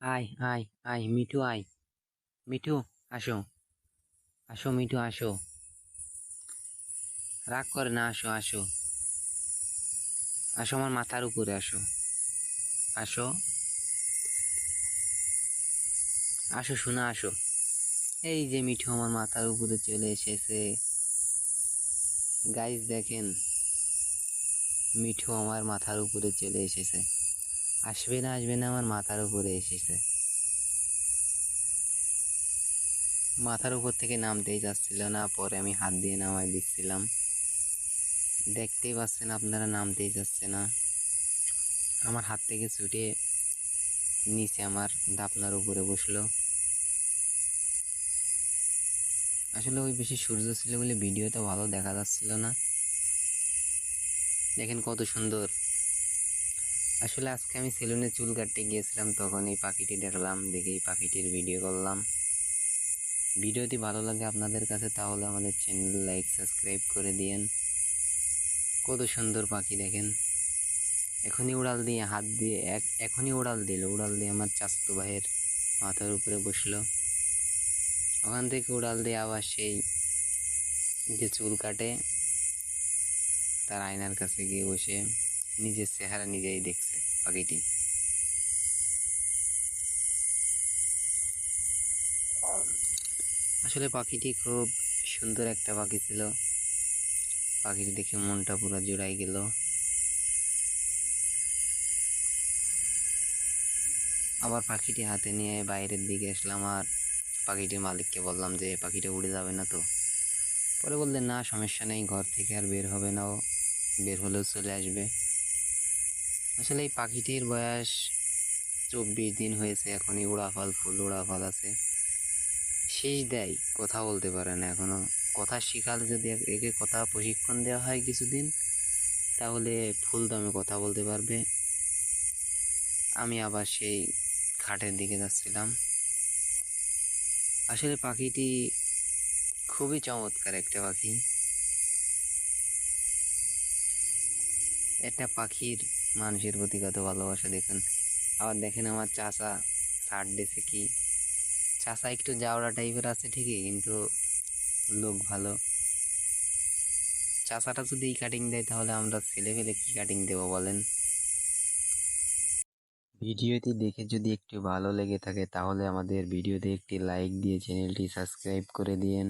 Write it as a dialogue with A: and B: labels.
A: আয় আয় আয়, মিঠু আয়। মিঠু, আসো। আসো, মিঠু, আসো। রাগ করে না, আসো আসো। আসো আমার মাথার উপরে, আসো। আসো। আসো, শোনা, আসো। এই যে মিঠু আমার মাথার উপরে চলে এসেছে। গাইজ দেখেন, মিঠু আমার মাথার উপরে চলে এসেছে। আসবে না আসবে না আমার মাথার উপরে এসেছে। মাথার উপর থেকে নামতেই যাচ্ছিল না, পরে আমি হাত দিয়ে নামাই দিচ্ছিলাম। দেখতেই পাচ্ছেন আপনারা নামতেই যাচ্ছে না। আমার হাত থেকে ছুটে নিচে আমার দাপনার উপরে বসল। আসলে ওই বেশি সূর্য ছিল বলে ভিডিওটা ভালো দেখা যাচ্ছিল না। দেখেন কত সুন্দর। আসলে আজকে আমি সেলুনে চুল কাটতে গিয়েছিলাম, তখন এই পাখিটি দেখলাম, দেখে এই পাখিটির ভিডিও করলাম। ভিডিওটি ভালো লাগে আপনাদের কাছে, তাহলে আমাদের চ্যানেল লাইক সাবস্ক্রাইব করে দিয়েন। কত সুন্দর পাখি দেখেন। এখনই উড়াল দিয়ে হাত দিয়ে, এক, এখনই উড়াল দিল, উড়াল দিয়ে আমার চাস্তু ভাইয়ের মাথার উপরে বসল। ওখান থেকে উড়াল দিয়ে আবার সেই যে চুল কাটে, তার আয়নার কাছে গিয়ে বসে। নিজের চেহারা নিজেই দেখছে পাখিটি আসলে পাখিটি খুব সুন্দর একটা পাখি ছিল। পাখিটি দেখে মনটা পুরো জোড়াই গেল। আবার পাখিটি হাতে নিয়ে বাইরের দিকে আসলাম আর পাখিটির মালিককে বললাম যে, পাখিটা উড়ে যাবে না তো? পরে বললেন, না, সমস্যা নেই, ঘর থেকে আর বের হবে না বের হলেও চলে আসবে। আসলে এই পাখিটির বয়স চব্বিশ দিন হয়েছে, এখনই উড়াফল, ফুল উড়াফল আছে। শেষ দেয়, কথা বলতে পারে না এখনও কথা শিখালে যদি একে কথা প্রশিক্ষণ দেওয়া হয় কিছুদিন, তাহলে ফুল দমে কথা বলতে পারবে। আমি আবার সেই খাটের দিকে যাচ্ছিলাম। আসলে পাখিটি খুবই চমৎকার একটা পাখি। একটা পাখির মানুষের প্রতি কত ভালোবাসা, দেখুন। আবার দেখেন আমার চাচা শার্ট দিয়েছে কি? চাচা একটু জাওড়া টাইপের আছে, ঠিকই, কিন্তু লোক ভালো। চাচাটা যদি এই কাটিং দেয়, তাহলে আমরা ছেলে ফেলে কি কাটিং দেবো বলেন? ভিডিওটি দেখে যদি একটু ভালো লেগে থাকে, তাহলে আমাদের ভিডিওতে একটি লাইক দিয়ে চ্যানেলটি সাবস্ক্রাইব করে দিয়েন।